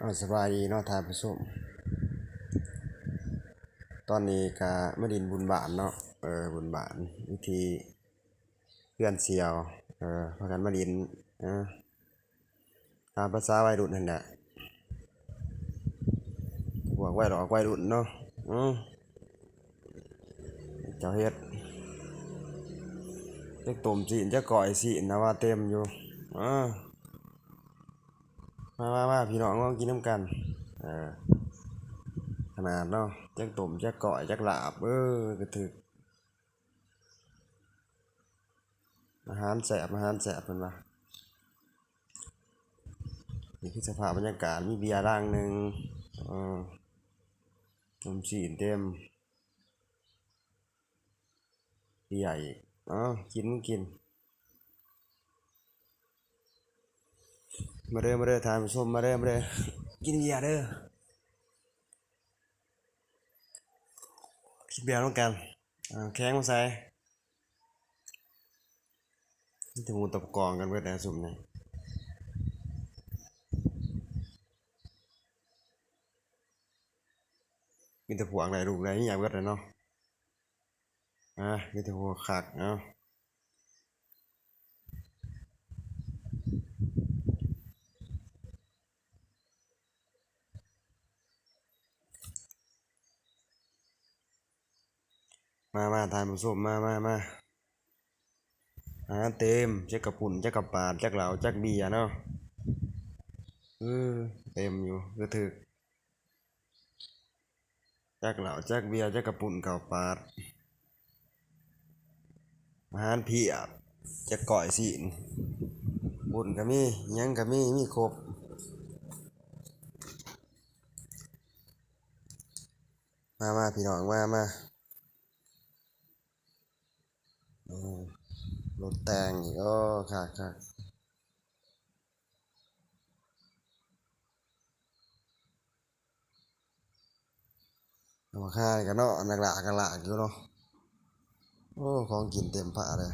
เอาสบายดีเนาะทานผู้ชมตอนนี้กะมาดินบุญบานเนาะเออบุญบานวิธีเพื่อนเสียวเออพากันมาดินเออตามภาษาวัยรุ่นนั่นแหละพวกวัยหลอกวัยรุ่นเนาะอือเจ้าเฮ็ดจักต้มสีนจักก่อยสีนนะว่าเต็มอยู่อ่า มามามาพี่น้องลองกินน้ำกันเออขนาดเนาะจักต้มจักก่อยจักลาบเออกระถึกอาหารแสบอาหารแสบเป็นปะนี่คือสภาพบรรยากาศมีเบียร์ร่างหนึ่งเออต้มสีนเต็มเบียร์อีกเอ้ากินกิน มาเด้อมาเด้อทานผู้ชมมาเด้อมาเด้อกินเบียร์เด้อกินเบียร์ต้องกันแข้งมาใส่ถึงมูตบกองกันเบิดแล้วสุ่มนี่มีแต่ผัวอะไรลูกอะไรนี่อยากเบิดเลยเนาะอะมีแต่หัวขักเนาะ มามาทานผู้มมามามาอาหารเต็มแจักกระปุ่นจักกระปาดจักเหลาแจักเบียเนาะเออเต็มอยู่ก็ถึกจักเหลาแจักเบียร์จักกระปุ่นข้าวปาดอาหารเพียบจักก่อยสินบุญก็มีหยังก็มีมีครบมามาพี่น้องมามา อืม รถแต่งอีกอ๋อค่ะค่ะมาค่ากันเนาะนักละกันละอยู่เนาะโอ้ของกินเต็มผ้าเลย